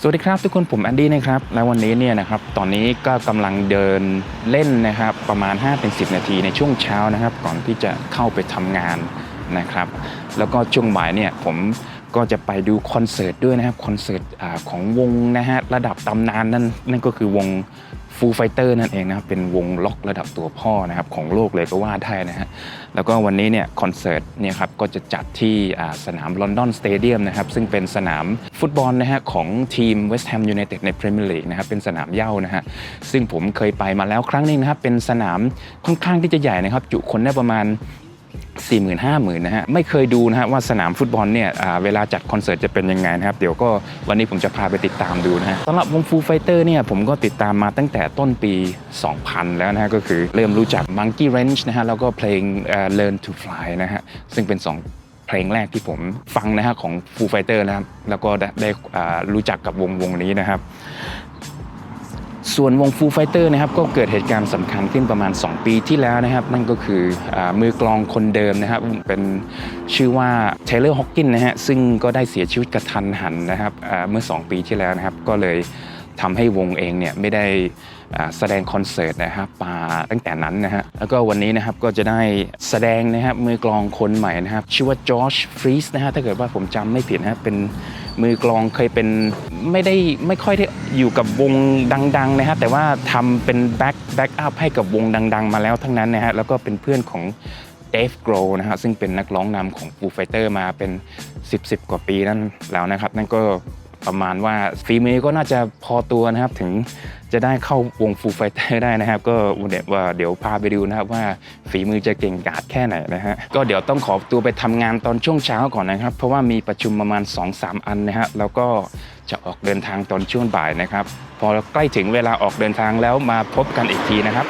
สวัสดีครับทุกคนผมแอนดี้นะครับและวันนี้เนี่ยนะครับตอนนี้ก็กำลังเดินเล่นนะครับประมาณ 5-10 นาทีในช่วงเช้านะครับ ก่อนที่จะเข้าไปทำงานนะครับ แล้วก็ช่วงบ่ายเนี่ยผมก็จะไปดูคอนเสิร์ตด้วยนะครับคอนเสิร์ตของวงนะฮะระดับตำนานนั่นนั่นก็คือวง ฟูไฟเตอร์นั่นเองนะครับเป็นวงล็อกระดับตัวพ่อนะครับของโลกเลยก็ว่าได้นะฮะแล้วก็วันนี้เนี่ยคอนเสิร์ตเนี่ยครับก็จะจัดที่สนามลอนดอนสเตเดียมนะครับซึ่งเป็นสนามฟุตบอลนะฮะของทีมเวสต์แฮมยูไนเต็ดในพรีเมียร์ลีกนะครับเป็นสนามเย่านะฮะซึ่งผมเคยไปมาแล้วครั้งหนึงนะครับเป็นสนามค่อนข้างที่จะใหญ่นะครับจุคนได้ประมาณ 4 0 0 0 0 5 0,000นะฮะไม่เคยดูนะฮะว่าสนามฟุตบอลเนี่ยเวลาจัดคอนเสิร์ตจะเป็นยังไงนะครับ เดี๋ยวก็วันนี้ผมจะพาไปติดตามดูนะฮะสำหรับวงฟูไฟเตอร์เนี่ยผมก็ติดตามมาตั้งแต่ต้นปี 2000 แล้วนะฮะก็คือเริ่มรู้จัก Monkey Wrench นะฮะแล้วก็เพลง Learn to Fly นะฮะซึ่งเป็น2เพลงแรกที่ผมฟังนะฮะของ Foo Fighter นะครับแล้วก็ได้รู้จักกับวงวงนี้นะครับ ส่วนวงฟูไฟเตอร์นะครับก็เกิดเหตุการณ์สำคัญขึ้นประมาณ 2 ปีที่แล้วนะครับ นั่นก็คืออมือกลองคนเดิมนะครับ เป็นชื่อว่าเทเลอร์ฮอกกินนะฮะซึ่งก็ได้เสียชีวิตกระทันหันนะครับเมื่อ 2 ปีที่แล้วนะครับ ก็เลยทำให้วงเองเนี่ยไม่ได้ แสดงคอนเสิร์ตนะครับมาตั้งแต่นั้นนะฮะแล้วก็วันนี้นะครับก็จะได้แสดงนะครับมือกลองคนใหม่นะครับชื่อว่าจอร์จฟรีสนะฮะถ้าเกิดว่าผมจำไม่ผิดนะครับเป็นมือกลองเคยเป็นไม่ได้ไม่ค่อยได้อยู่กับวงดังๆนะฮะแต่ว่าทำเป็นแบ็คแบ็กอัพให้กับวงดัง ๆ มาแล้วทั้งนั้นนะฮะแล้วก็เป็นเพื่อนของเดฟโกรนะฮะซึ่งเป็นนักร้องนำของ Foo Fighter มาเป็น 10 10 กว่าปีนั่นแล้วนะครับ นั่นก็ประมาณว่าฝีมือก็น่าจะพอตัวนะครับถึง จะได้เข้าวง Foo Fighter ได้นะครับ ก็เดี๋ยวว่าเดี๋ยวพาไปดูนะครับว่าฝีมือจะเก่งกาจแค่ไหนนะฮะก็เดี๋ยวต้องขอตัวไปทำงานตอนช่วงเช้าก่อนนะครับ เพราะว่ามีประชุมประมาณ 2-3 อันนะฮะแล้วก็จะออกเดินทางตอนช่วงบ่ายนะครับ พอใกล้ถึงเวลาออกเดินทางแล้วมาพบกันอีกทีนะครับ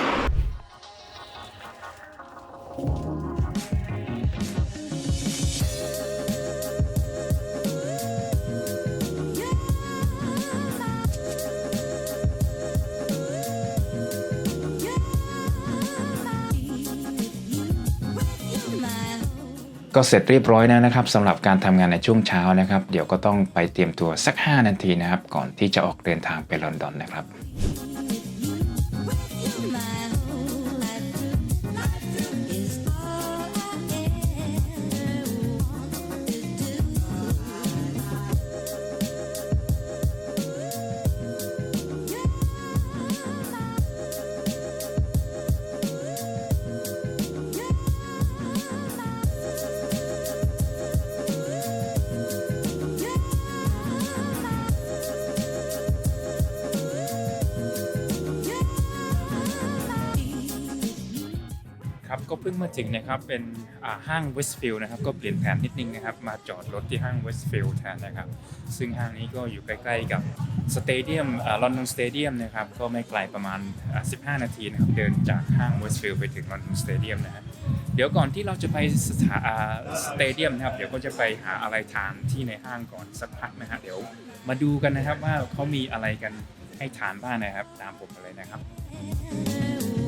ก็เสร็จเรียบร้อยแล้วนะครับสำหรับการทำงานในช่วงเช้านะครับ เดี๋ยวก็ต้องไปเตรียมตัวสัก 5 นาทีนะครับ ก่อนที่จะออกเดินทางไปลอนดอนนะครับ พิ่งมาถึงนะครับเป็นห้างเวสต์ฟิลด์นะครับก็เปลี่ยนแผนนิดนึงนะครับมาจอดรถที่ห้างเวสต์ฟิลด์แทนนะครับ ซึ่งห้างนี้ก็อยู่ใกล้ๆกับสเตเดียมลอนดอนสเตเดียมนะครับก็ไม่ไกลประมาณอ่า15 นาทีนะครับเดินจากห้างเวสต์ฟิลด์ไปถึงลอนดอนสเตเดียมนะฮะเดี๋ยวก่อนที่เราจะไปสถาสเตเดียมนะครับเดี๋ยวก็จะไปหาอะไรทานที่ในห้างก่อนสักพักนะฮะเดี๋ยวมาดูกันนะครับว่าเขามีอะไรกันให้ทานบ้างนะครับตามผมมาเลยนะครับ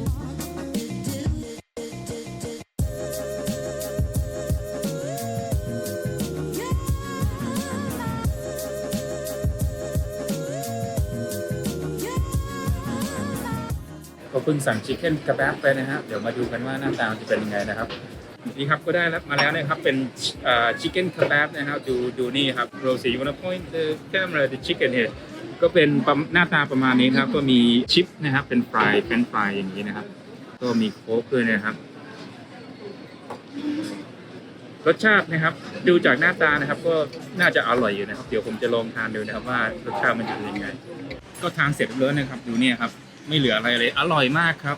ก็เพิ่งสั่งชิคเก้นกระแบไปนะฮะเดี๋ยวมาดูกันว่าหน้าตาจะเป็นยังไงนะครับนี่ครับก็ได้แล้วมาแล้วนะครับเป็นชิคเก้นกระแบนะครับดูดูนี่ครับโรซี่ you wanna point the camera the chicken here ก็เป็นหน้าตาประมาณนี้ครับก็มีชิปนะครับเป็นฟรายเป็นฟรายอย่างนี้นะครับ ก็มีโค้กด้วยนะครับรสชาตินะครับ ดูจากหน้าตานะครับ ก็น่าจะอร่อยอยู่นะครับ เดี๋ยวผมจะลองทานดูนะครับว่ารสชาติมันจะเป็นยังไง ก็ทานเสร็จเรียบร้อยนะครับ ดูเนี่ยครับ ไม่เหลืออะไรเลย อร่อยมากครับ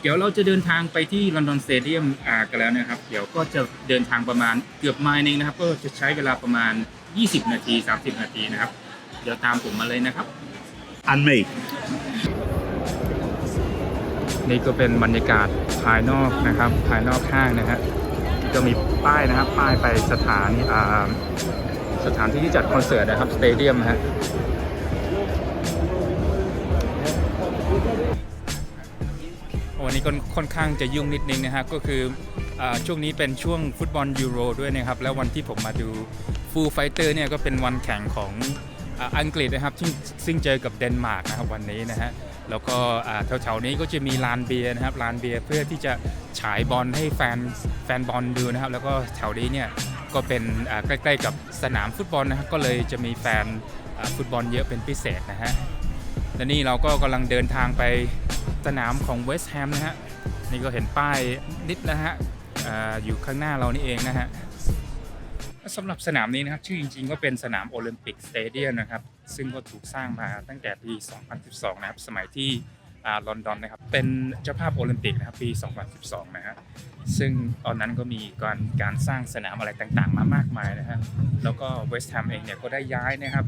เดี๋ยวเราจะเดินทางไปที่ลอนดอนสเตเดียมอ่ากันแล้วนะครับ เดี๋ยวก็จะเดินทางประมาณเกือบไมล์นึงนะครับ ก็จะใช้เวลาประมาณ 20 นาที 30 นาทีนะครับ เดี๋ยวตามผมมาเลยนะครับ and me. นี่ก็เป็นบรรยากาศภายนอกนะครับ ภายนอกห้างนะฮะก็มีป้ายนะครับ ป้ายไปสถานอ่าสถานที่ที่จัดคอนเสิร์ตนะครับสเตเดียมฮะ วันนี้ก็ค่อนข้างจะยุ่งนิดนึงนะฮะก็คืออช่วงนี้เป็นช่วงฟุตบอลยูโรด้วยนะครับ แล้ววันที่ผมมาดูฟูลไฟเตอร์เนี่ยก็เป็นวันแข่งของอ,อังกฤษนะครับซึ่งเจอกับเดนมาร์กนะครับวันนี้นะฮะแล้วก็แถวๆนี้ก็จะมีลานเบียร์นะครับลานเบียร์เพื่อที่จะฉายบอลให้แฟนแฟนบอลดูนะครับ แล้วก็แถวนี้เนี่ยก็เป็นใกล้ๆกับสนามฟุตบอลนะครับก็เลยจะมีแฟนฟุตบอลเยอะเป็นพิเศษนะฮะ และนี่เราก็กำลังเดินทางไปสนามของเวสต์แฮมนะฮะ นี่ก็เห็นป้ายนิดนะฮะออยู่ข้างหน้าเรานี่เองนะฮะสำหรับสนามนี้นะครับ ชื่อจริงๆก็เป็นสนามโอลิมปิกสเตเดียมนะครับ ซึ่งก็ถูกสร้างมาตั้งแต่ปี 2012 นะครับ สมัยที่ลอนดอนนะครับ เป็นเจ้าภาพโอลิมปิกนะครับปี 2012 นะฮะซึ่งตอนนั้นก็มีการการสร้างสนามอะไรต่างๆ มามากมายนะฮะแล้วก็เวสต์แฮมเองเนี่ยก็ได้ย้ายนะครับ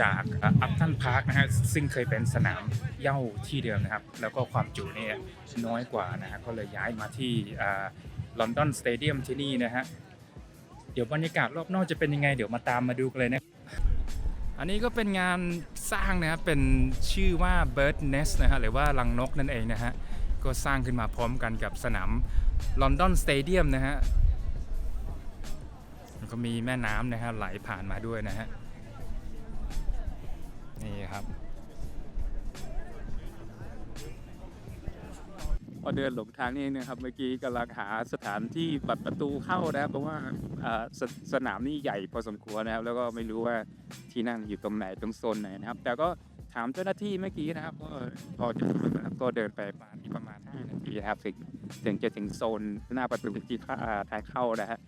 จากอัพตันพาร์คนะฮะซึ่งเคยเป็นสนามเย้าที่เดิมนะครับ แล้วก็ความจุเนี่ยน้อยกว่านะฮะก็เลยย้ายมาที่ลอนดอนสเตเดียมที่นี่นะฮะเดี๋ยวบรรยากาศรอบนอกจะเป็นยังไง เดี๋ยวมาตามมาดูกันเลยนะอันนี้ก็เป็นงานสร้างนะครับเป็นชื่อว่า Bird Nest นะฮะหรือว่ารังนกนั่นเองนะฮะก็สร้างขึ้นมาพร้อมกันกับสนามลอนดอนสเตเดียมนะฮะก็มีแม่น้ำนะฮะไหลผ่านมาด้วยนะฮะ นี่ครับพอเดินหลงทางนี่นะครับเมื่อกี้กำลังหาสถานที่ปัดประตูเข้านะครับเพราะว่าสสนามนี่ใหญ่พอสมควรนะครับ แล้วก็ไม่รู้ว่าที่นั่งอยู่ตรงไหนตรงโซนไหนนะครับ แต่ก็ถามเจ้าหน้าที่เมื่อกี้นะครับ ก็พอจะรู้นะครับก็เดินไปประมาณประมาณ5นาทีนะครับถึงถึงจะถึงโซนหน้าประตูที่ท้าอ่าทางเข้านะฮะ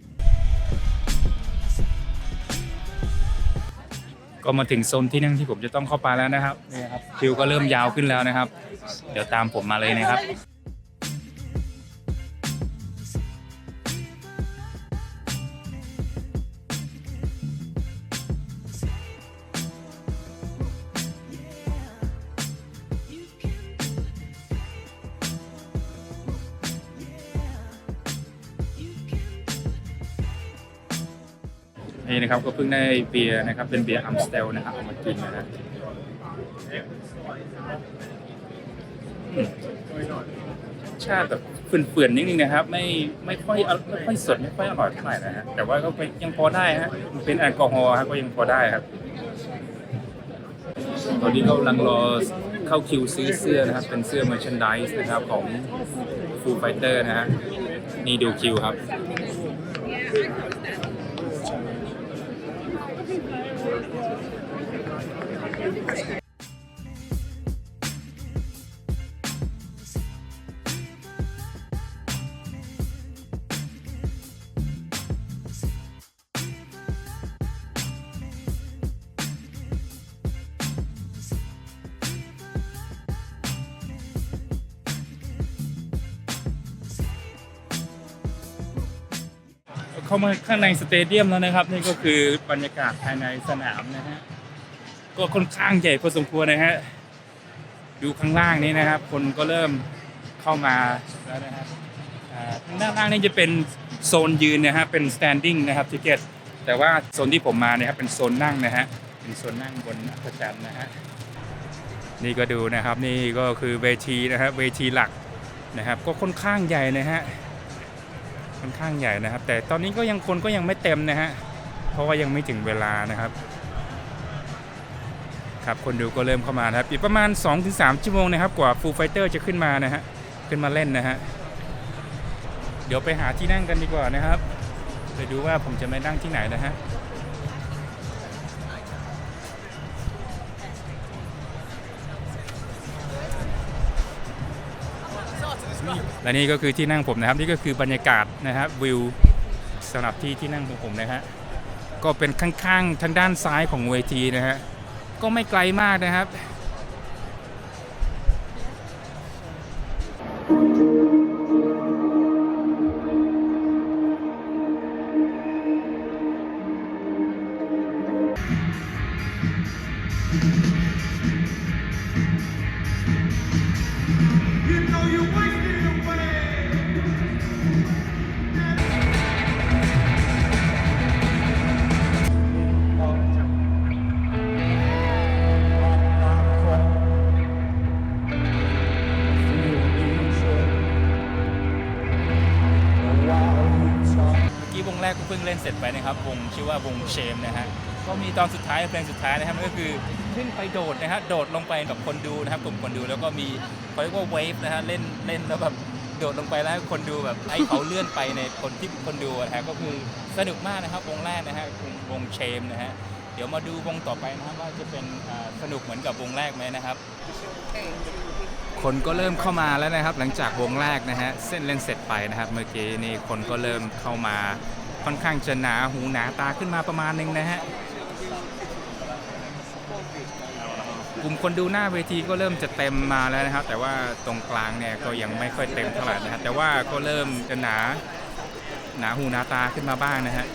ก็มาถึงโซนที่นั่งที่ผมจะต้องเข้าไปแล้วนะครับนี่ครับคิวก็เริ่มยาวขึ้นแล้วนะครับ เดี๋ยวตามผมมาเลยนะครับ นะครับก็เพิ่งได้เบียร์นะครับเป็นเบียร์อัมสเตลนะครับเอามากินนะฮะชาติแบบเปื่อนๆนิดนึงนะครับ ไม่ไม่ค่อยไม่ค่อยสดไม่ค่อยอร่อยเท่าไหร่นะฮะแต่ว่าก็ยังพอได้ฮะมันเป็นแอลกอฮอล์ครับก็ยังพอได้ครับ ตอนนี้ก็กำลังรอเข้าคิวซื้อเสื้อนะครับ เป็นเสื้อ merchandise นะครับของ Foo Fighter นะฮะนี่ดูคิวครับ เข้ามาข้างในสเตเดียมแล้วนะครับ นี่ก็คือบรรยากาศภายในสนามนะฮะ ก็ค่อนข้างใหญ่พอสมควรนะฮะดูข้างล่างนี้นะครับ คนก็เริ่มเข้ามาแล้วนะครับอ่าทางด้านล่างนี่จะเป็นโซนยืนนะฮะเป็น standing นะครับทิเก็ตแต่ว่าโซนที่ผมมาเนี่ยครับเป็นโซนนั่งนะฮะเป็นโซนนั่งบนอัศจรรย์นะฮะนี่ก็ดูนะครับนี่ก็คือเวทีนะครับเวทีหลักนะครับ ก็ค่อนข้างใหญ่นะฮะค่อนข้างใหญ่นะครับ แต่ตอนนี้ก็ยังคนก็ยังไม่เต็มนะฮะเพราะว่ายังไม่ถึงเวลานะครับ ครับคนดูก็เริ่มเข้ามานะครับอีกประมาณ 2-3 ชั่วโมงนะครับกว่าฟูลไฟเตอร์จะขึ้นมานะฮะขึ้นมาเล่นนะฮะเดี๋ยวไปหาที่นั่งกันดีกว่านะครับไปดูว่าผมจะไปนั่งที่ไหนนะฮะและนี่ก็คือที่นั่งผมนะครับนี่ก็คือบรรยากาศนะครับวิวสำหรับที่ที่นั่งของผมนะฮะก็เป็นข้างๆทางด้านซ้ายของเวทีนะฮะ ก็ไม่ไกลมากนะครับ You เสร็จไปนะครับวงชื่อว่าวงเชมนะฮะก็มีตอนสุดท้ายเพลงสุดท้ายนะครับก็คือขึ้นไปโดดนะฮะโดดลงไปกับคนดูนะครับกลุ่มคนดูแล้วก็มีเขาเรียกว่าเวฟนะฮะเล่นเล่นแล้วแบบโดดลงไปแล้วคนดูแบบให้เขาเลื่อนไปในคนที่คนดูนะฮะก็คือสนุกมากนะครับวงแรกนะฮะวงวงเชมนะฮะเดี๋ยวมาดูวงต่อไปนะครับว่าจะเป็นสนุกเหมือนกับวงแรกไหมนะครับ คนก็เริ่มเข้ามาแล้วนะครับ หลังจากวงแรกนะฮะเส้นเล่นเสร็จไปนะครับ เมื่อกี้นี่คนก็เริ่มเข้ามา ค่อนข้างจะหนาหูหนาตาขึ้นมาประมาณนึงนะฮะกลุ่มคนดูหน้าเวทีก็เริ่มจะเต็มมาแล้วนะครับ แต่ว่าตรงกลางเนี่ยก็ยังไม่ค่อยเต็มเท่าไหร่นะฮะแต่ว่าก็เริ่มจะหนาหนาหูหนาตาขึ้นมาบ้างนะฮะ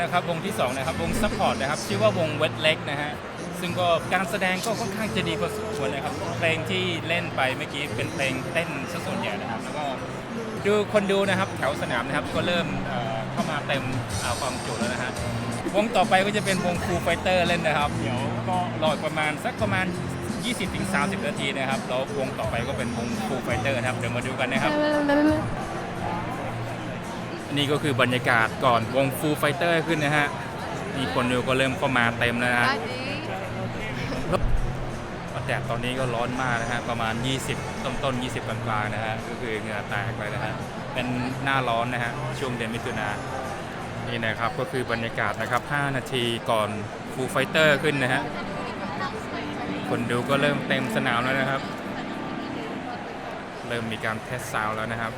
นะครับวงที่2นะครับวงซัพพอร์ตนะครับชื่อว่าวงเวทเล็กนะฮะซึ่งก็การแสดงก็ค่อนข้างจะดีพอสมควรนะครับเพลงที่เล่นไปเมื่อกี้เป็นเพลงเต้นซะส่วนใหญ่นะครับแล้วก็ดูคนดูนะครับแถวสนามนะครับก็เริ่มเอ่อเข้ามาเต็มเอาความจุแล้วนะฮะวงต่อไปก็จะเป็นวงคูไฟเตอร์เล่นนะครับเดี๋ยวก็รออีกประมาณสักประมาณ 20-30 นาทีนะครับแล้ววงต่อไปก็เป็นวงคูไฟเตอร์นะครับเดี๋ยวมาดูกันนะครับ นี่ก็คือบรรยากาศก่อนวงฟูไฟเตอร์ขึ้นนะฮะมีคนดูก็เริ่มเข้ามาเต็มแล้วนะฮะแดดตอนนี้ก็ร้อนมากนะฮะประมาณ 20 ต้นต้น20กลางๆนะฮะก็คือเหงื่อแตกเลยนะฮะเป็นหน้าร้อนนะฮะช่วงเดือนมิถุนานี่นะครับก็คือบรรยากาศนะครับ 5 นาทีก่อนฟูไฟเตอร์ขึ้นนะฮะคนดูก็เริ่มเต็มสนามแล้วนะครับ เริ่มมีการเทสซาวแล้วนะครับ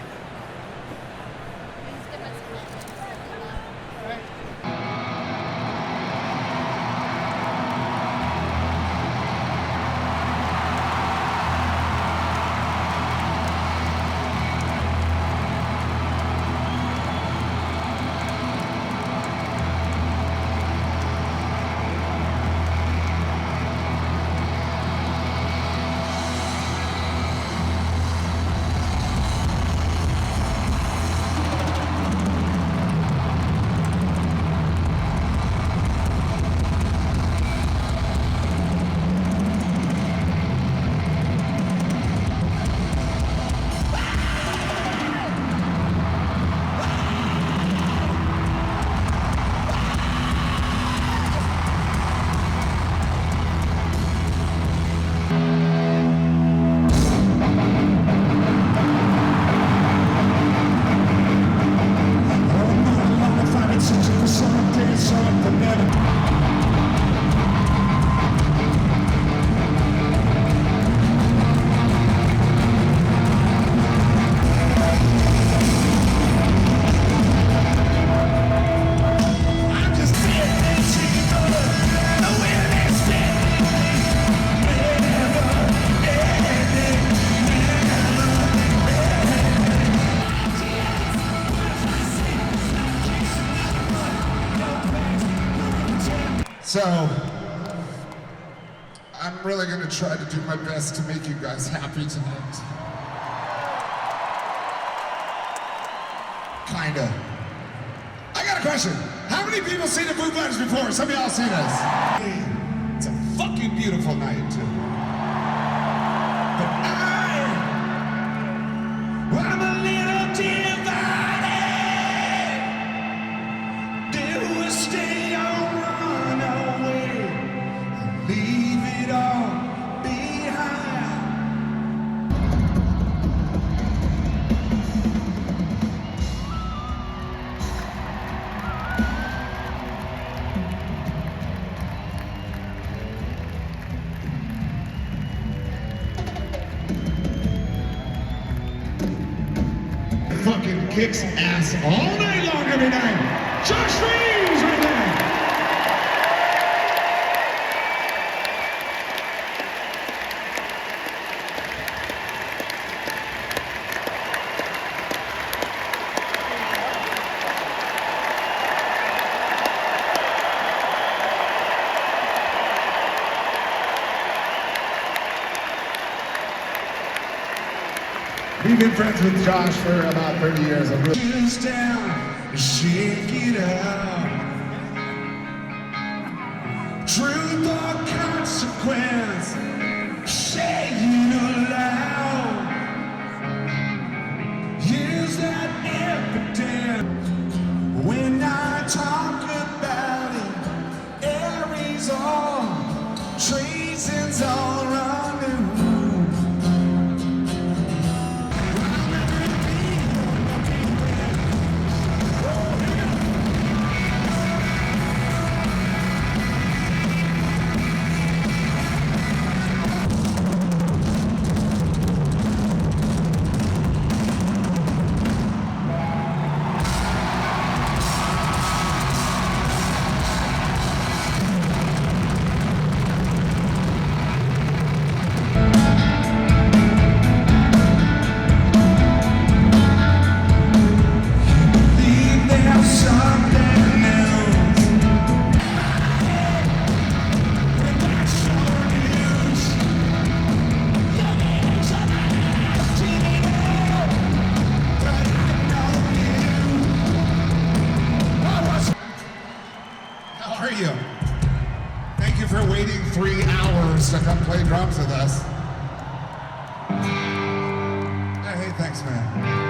So, I'm really going to try to do my best to make you guys happy tonight. Kinda. I got a question. How many people seen the Blue Bloods before? Some of y'all seen this. It's a fucking beautiful night, been friends with Josh for about 30 years. I'm really Just down, shake it out. Truth or consequence, say it aloud. Is that evident when I talk Are you? Thank you for waiting three hours to come play drums with us. Hey, thanks, man.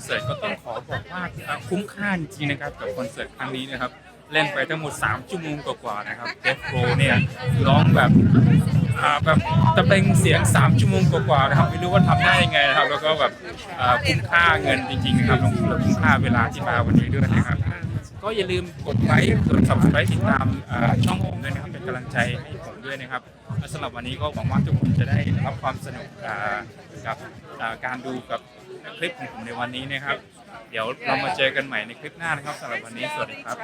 อนเสิร์ตก็ต้องขอบอกว่าคุ้มค่าจริงๆนะครับกับคอนเสิร์ตครั้งนี้นะครับเล่นไปทั้งหมด 3 ชั่วโมงกว่าๆนะครับเดฟโรเนี่ยร้องแบบแบบตะเบงเสียง 3 ชั่วโมงกว่าๆนะครับไม่รู้ว่าทำได้ยังไงนะครับ แล้วก็แบบคุ้มค่าเงินจริงๆนะครับแล้วคุ้มค่าเวลาที่มาวันนี้ด้วยนะครับ ก็อย่าลืมกดไลค์กด subscribe ติดตามช่องผมด้วยนะครับเป็นกำลังใจให้ผมด้วยนะครับสำหรับวันนี้ก็หวังว่าทุกคนจะได้รับความสนุกกับการดูกับ คลิปของผมในวันนี้นะครับ เดี๋ยวเรามาเจอกันใหม่ในคลิปหน้านะครับสำหรับวันนี้สวัสดีครับ